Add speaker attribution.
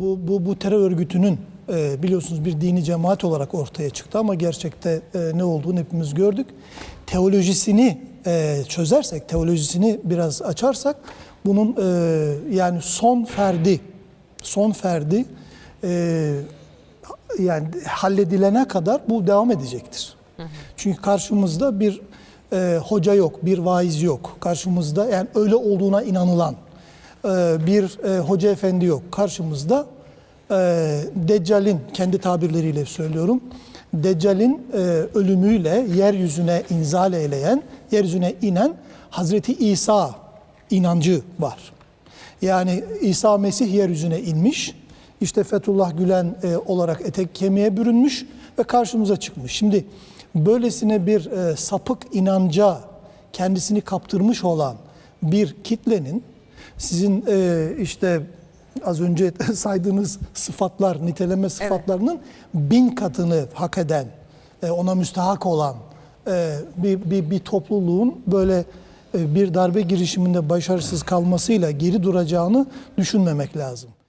Speaker 1: Bu, bu, bu terör örgütünün e, biliyorsunuz bir dini cemaat olarak ortaya çıktı ama gerçekte e, ne olduğunu hepimiz gördük. Teolojisini e, çözersek, teolojisini biraz açarsak bunun e, yani son ferdi, son ferdi e, yani halledilene kadar bu devam edecektir. Çünkü karşımızda bir e, hoca yok, bir vaiz yok. Karşımızda yani öyle olduğuna inanılan bir e, hoca efendi yok. Karşımızda e, Deccal'in kendi tabirleriyle söylüyorum. Deccal'in e, ölümüyle yeryüzüne inzal eyleyen, yeryüzüne inen Hazreti İsa inancı var. Yani İsa Mesih yeryüzüne inmiş. İşte Fethullah Gülen e, olarak etek kemiğe bürünmüş ve karşımıza çıkmış. Şimdi böylesine bir e, sapık inanca kendisini kaptırmış olan bir kitlenin sizin e, işte az önce saydığınız sıfatlar, niteleme sıfatlarının bin katını hak eden, e, ona müstahak olan e, bir, bir, bir topluluğun böyle e, bir darbe girişiminde başarısız kalmasıyla geri duracağını düşünmemek lazım.